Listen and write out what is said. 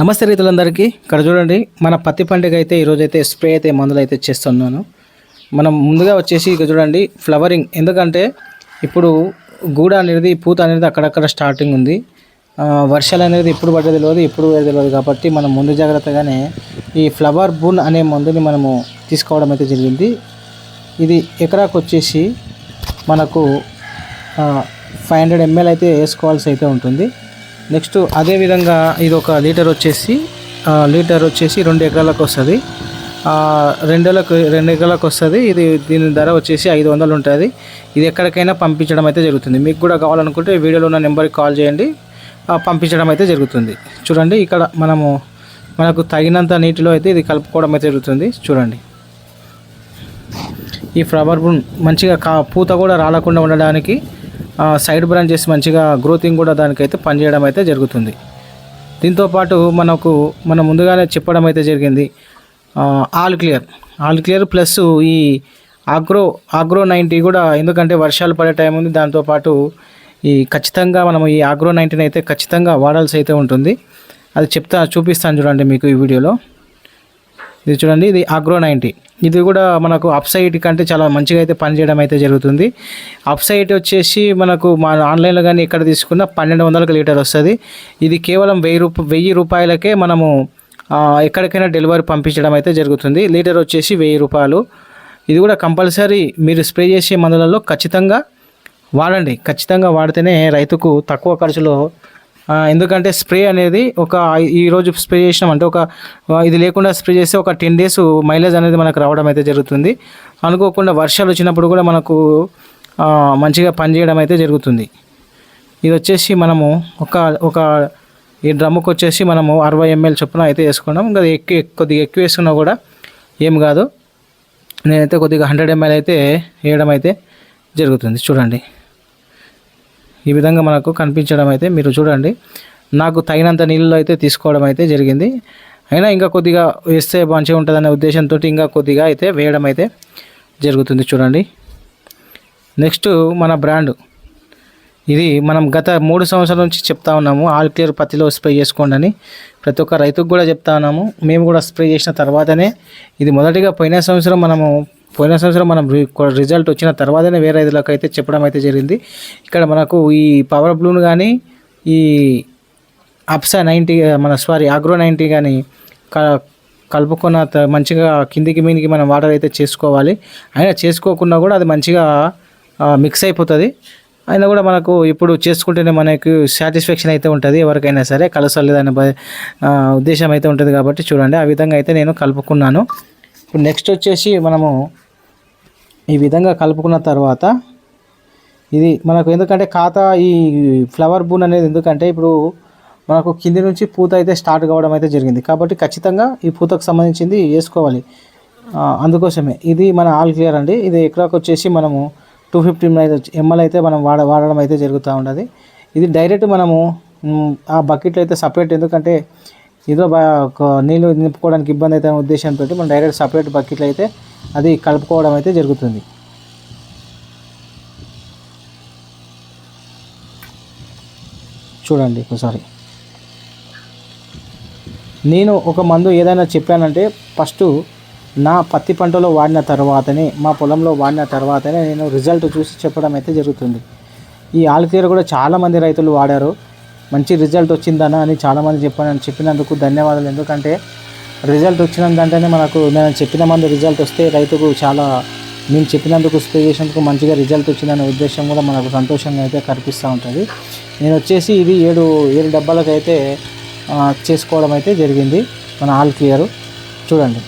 నమస్తే రైతులందరికీ. ఇక్కడ చూడండి మన పత్తి పండుగ అయితే ఈరోజు అయితే స్ప్రే అయితే మందులు అయితే చేస్తున్నాను. మనం ముందుగా వచ్చేసి ఇక చూడండి ఫ్లవరింగ్. ఎందుకంటే ఇప్పుడు గూడ అనేది పూత అనేది అక్కడక్కడ స్టార్టింగ్ ఉంది. వర్షాలు అనేది ఎప్పుడు పడ్డది తెలియదు ఎప్పుడు తెలియదు కాబట్టి మనం ముందు జాగ్రత్తగానే ఈ ఫ్లవర్ బూన్ అనే మందుని మనము తీసుకోవడం అయితే జరిగింది. ఇది ఎకరాకు వచ్చేసి మనకు ఫైవ్ హండ్రెడ్ ఎంఎల్ అయితే వేసుకోవాల్సి అయితే ఉంటుంది. నెక్స్ట్ అదేవిధంగా ఇది ఒక లీటర్ వచ్చేసి లీటర్ వచ్చేసి రెండు ఎకరాలకు వస్తుంది. రెండేళ్ళకు రెండు ఎకరాలకు వస్తుంది. ఇది దీని ధర వచ్చేసి ఐదు వందలు ఉంటుంది. ఇది ఎక్కడికైనా పంపించడం అయితే జరుగుతుంది. మీకు కూడా కావాలనుకుంటే వీడియోలో ఉన్న నెంబర్కి కాల్ చేయండి. పంపించడం అయితే జరుగుతుంది. చూడండి ఇక్కడ మనము మనకు తగినంత నీటిలో అయితే ఇది కలుపుకోవడం అయితే జరుగుతుంది. చూడండి. ఈ ఫ్లవర్ బూన్ మంచిగా కా పూత కూడా రాలకుండా ఉండడానికి సైడ్ బ్రాంచెస్ మంచిగా గ్రోతింగ్ కూడా దానికైతే పనిచేయడం అయితే జరుగుతుంది. దీంతోపాటు మనకు మనం ముందుగానే చెప్పడం అయితే జరిగింది. All clear. All clear plus ఈ ఆగ్రో ఆగ్రో నైంటీ కూడా ఎందుకంటే వర్షాలు పడే టైం ఉంది దాంతోపాటు ఈ ఖచ్చితంగా మనం ఈ ఆగ్రో నైంటీని అయితే ఖచ్చితంగా వాడాల్సి అయితే ఉంటుంది. అది చెప్తా చూపిస్తాను చూడండి మీకు ఈ వీడియోలో. ఇది చూడండి ఇది అగ్రో నైంటీ ఇది కూడా మనకు అప్ సైడ్ కంటే చాలా మంచిగా అయితే పనిచేయడం అయితే జరుగుతుంది. అప్ సైడ్ వచ్చేసి మనకు మన ఆన్లైన్లో కానీ ఎక్కడ తీసుకున్న పన్నెండు వందలకు లీటర్ వస్తుంది. ఇది కేవలం వెయ్యి రూప వెయ్యి రూపాయలకే మనము ఎక్కడికైనా డెలివరీ పంపించడం అయితే జరుగుతుంది. లీటర్ వచ్చేసి వెయ్యి రూపాయలు. ఇది కూడా కంపల్సరీ మీరు స్ప్రే చేసే మందులలో ఖచ్చితంగా వాడండి. ఖచ్చితంగా వాడితేనే రైతుకు తక్కువ ఖర్చులో ఎందుకంటే స్ప్రే అనేది ఒక ఈరోజు స్ప్రే చేసినాం స్ప్రే చేసినామంటే ఒక ఇది లేకుండా స్ప్రే చేస్తే ఒక టెన్ డేస్ మైలేజ్ అనేది మనకు రావడం అయితే జరుగుతుంది. అనుకోకుండా వర్షాలు వచ్చినప్పుడు కూడా మనకు మంచిగా పనిచేయడం అయితే జరుగుతుంది. ఇది వచ్చేసి మనము ఒక ఒక ఈ డ్రమ్ముకు వచ్చేసి మనము అరవై ఎంఎల్ చొప్పున అయితే వేసుకున్నాం. ఇంకా ఎక్కువ కొద్దిగా ఎక్కువ వేసుకున్నా కూడా ఏం కాదు. నేనైతే కొద్దిగా హండ్రెడ్ ఎంఎల్ అయితే వేయడం అయితే జరుగుతుంది. చూడండి. ఈ విధంగా మనకు కనిపించడం అయితే మీరు చూడండి. నాకు తగినంత నీళ్ళలో అయితే తీసుకోవడం అయితే జరిగింది. అయినా ఇంకా కొద్దిగా వేస్తే మంచిగా ఉంటుందనే ఉద్దేశంతో ఇంకా కొద్దిగా అయితే వేయడం అయితే జరుగుతుంది చూడండి. నెక్స్ట్ మన బ్రాండ్. ఇది మనం గత మూడు సంవత్సరాల నుంచి చెప్తా ఉన్నాము. ఆల్ క్లియర్ పత్తిలో స్ప్రే చేసుకోండి అని ప్రతి ఒక్క రైతుకు కూడా చెప్తా ఉన్నాము. మేము కూడా స్ప్రే చేసిన తర్వాతనే ఇది మొదటిగా పోయిన సంవత్సరం మనము పోయిన సంవత్సరం మనం రిజల్ట్ వచ్చిన తర్వాతనే వేరే రైతులకు అయితే చెప్పడం అయితే జరిగింది. ఇక్కడ మనకు ఈ పవర్ బ్లూన్ కానీ ఈ అప్సా నైంటీ మన సారీ ఆగ్రో నైంటీ కానీ క కలుపుకున్న త- మంచిగా కిందికి మీనికి మనం వాటర్ అయితే చేసుకోవాలి. అయినా చేసుకోకుండా కూడా అది మంచిగా మిక్స్ అయిపోతుంది. అయినా కూడా మనకు ఇప్పుడు చేసుకుంటేనే మనకు సాటిస్ఫాక్షన్ అయితే ఉంటుంది. ఎవరికైనా సరే కలసలేదనే ఉద్దేశం అయితే ఉంటుంది కాబట్టి చూడండి. ఆ విధంగా అయితే నేను కలుపుకున్నాను. ఇప్పుడు నెక్స్ట్ వచ్చేసి మనము ఈ విధంగా కలుపుకున్న తర్వాత ఇది మనకు ఎందుకంటే ఖాతా ఈ ఫ్లవర్ బూన్ అనేది ఎందుకంటే ఇప్పుడు మనకు కింది నుంచి పూత అయితే స్టార్ట్ కావడం అయితే జరిగింది. కాబట్టి ఖచ్చితంగా ఈ పూతకు సంబంధించింది వేసుకోవాలి. అందుకోసమే ఇది మన ఆల్ క్లియర్ అండి. ఇది ఎక్కడికి వచ్చేసి మనము టూ ఫిఫ్టీ ఎంఎల్ అయితే మనం వాడ వాడడం అయితే జరుగుతూ ఉండదు. ఇది డైరెక్ట్ మనము ఆ బకెట్లో అయితే సపరేట్ ఎందుకంటే ఏదో నీళ్ళు నింపుకోవడానికి ఇబ్బంది అయితే ఉద్దేశంతో మనం డైరెక్ట్ సపరేట్ బకెట్లు అయితే అది కలుపుకోవడం అయితే జరుగుతుంది. చూడండి ఒకసారి. నేను ఒక మందు ఏదైనా చెప్పానంటే ఫస్ట్ నా పత్తి పంటలో వాడిన తర్వాతనే మా పొలంలో వాడిన తర్వాతనే నేను రిజల్ట్ చూసి చెప్పడం అయితే జరుగుతుంది. ఈ ఆల్కేర్ కూడా చాలామంది రైతులు వాడారు. మంచి రిజల్ట్ వచ్చిందనా అని చాలామంది చెప్పాను చెప్పినందుకు ధన్యవాదాలు. ఎందుకంటే రిజల్ట్ వచ్చినందంటేనే మనకు నేను చెప్పిన మంది రిజల్ట్ వస్తే రైతుకు చాలా నేను చెప్పినందుకు స్ప్రే చేసినందుకు మంచిగా రిజల్ట్ వచ్చిందనే ఉద్దేశం కూడా మనకు సంతోషంగా అయితే కనిపిస్తూ ఉంటుంది. నేను వచ్చేసి ఇది ఏడు ఏడు డబ్బాలకు అయితే చేసుకోవడం అయితే జరిగింది. మన ఆల్ క్లియర్. చూడండి.